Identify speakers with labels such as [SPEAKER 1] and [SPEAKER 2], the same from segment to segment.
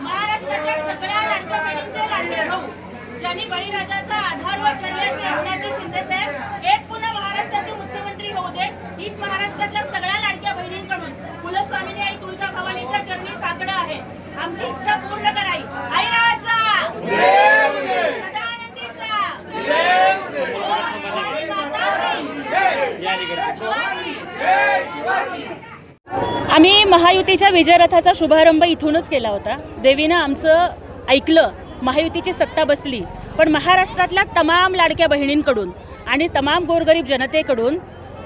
[SPEAKER 1] Mar आम्ही महायुतीच्या विजयरथाचा शुभारंभ इथूनच केला होता. देवीनं आमचं ऐकलं महायुतीची सत्ता बसली पण महाराष्ट्रातल्या तमाम लाडक्या बहिणींकडून आणि तमाम गोरगरीब जनतेकडून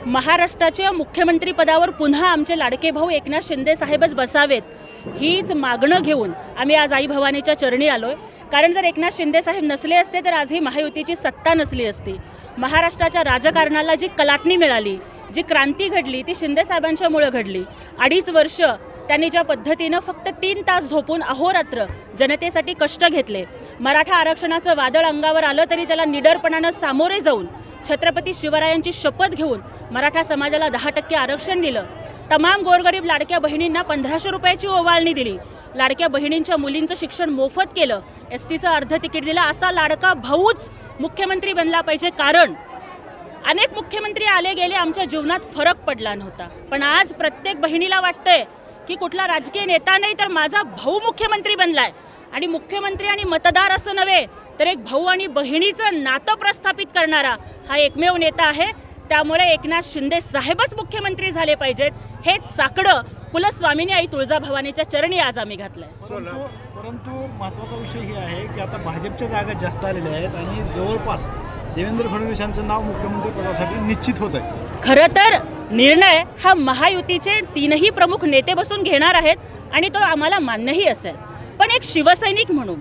[SPEAKER 1] महाराष्ट्राच्या मुख्यमंत्रीपदावर पुन्हा आमचे लाडके भाऊ एकनाथ शिंदे साहेबच बसावेत हीच मागणं घेऊन आम्ही आज आई भवानीच्या चरणी आलोय. कारण जर एकनाथ शिंदे साहेब नसले असते तर आज ही महायुतीची सत्ता नसली असती. महाराष्ट्राच्या राजकारणाला जी कलाटणी मिळाली जी क्रांती घडली ती शिंदेसाहेबांच्यामुळं घडली. अडीच वर्ष त्यांनी ज्या पद्धतीनं फक्त तीन तास झोपून अहोरात्र जनतेसाठी कष्ट घेतले. मराठा आरक्षणाचं वादळ अंगावर आलं तरी त्याला निडरपणानं सामोरे जाऊन छत्रपती शिवरायांची शपथ घेऊन मराठा समाजाला दहा टक्के आरक्षण दिलं. तमाम गोरगरीब लाडक्या बहिणींना पंधराशे रुपयाची ओवाळणी दिली. लाडक्या बहिणींच्या मुलींचं शिक्षण मोफत केलं. एस टीचं अर्ध तिकीट दिलं. असा लाडका भाऊच मुख्यमंत्री बनला पाहिजे कारण अनेक मुख्यमंत्री आले गेले आमच्या जीवनात फरक पडला नव्हता. पण आज प्रत्येक बहिणीला वाटतंय की कुठला राजकीय नेता नाही तर माझा भाऊ मुख्यमंत्री बनलाय. आणि मुख्यमंत्री आणि मतदार असं नव्हे तर एक भाऊ आणि बहिणीचं नातं प्रस्थापित करणारा हा एकमेव नेता आहे. त्यामुळे एकनाथ शिंदे साहेबच मुख्यमंत्री झाले पाहिजेत. हेच साकडं कुलस्वामिनी आई तुळजाभवानीच्या चरणी आज आम्ही घातलंय.
[SPEAKER 2] परंतु महत्त्वाचा विषय हे आहे की आता भाजपच्या जागा जास्त आलेल्या आहेत आणि जवळपास देवेंद्र फडणवीस यांचं नाव मुख्यमंत्री पदासाठी निश्चित होत आहे.
[SPEAKER 1] खरं तर निर्णय हा महायुतीचे तीनही प्रमुख नेते बसून घेणार आहेत आणि तो आम्हाला मान्यही असेल. पण एक शिवसैनिक म्हणून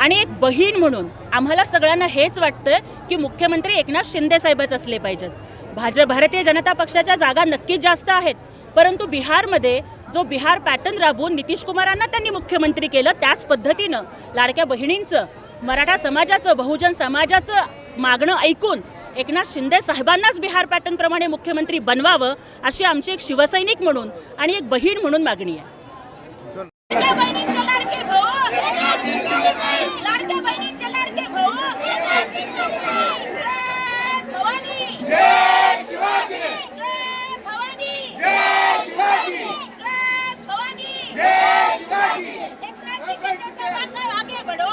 [SPEAKER 1] आणि एक बहीण म्हणून आम्हाला सगळ्यांना हेच वाटतं की मुख्यमंत्री एकनाथ शिंदे साहेबच असले पाहिजेत. भाजप भारतीय जनता पक्षाच्या जागा नक्कीच जास्त आहेत. परंतु बिहारमध्ये जो बिहार पॅटर्न राबवून नितीश कुमारांना त्यांनी मुख्यमंत्री केलं त्याच पद्धतीनं लाडक्या बहिणींचं मराठा समाजाचं बहुजन समाजाचं मागणं ऐकून एकनाथ शिंदे साहेबांनाच बिहार पॅटर्नप्रमाणे मुख्यमंत्री बनवावं अशी आमची एक शिवसैनिक म्हणून आणि एक बहीण म्हणून मागणी आहे. लाडके भाऊ लाडक्या बहिणींचे लाडके भाऊ जय भवानी जय भवानी जय भवानी एकनाथजी शिंदे साहेबांना आगे बढ़ो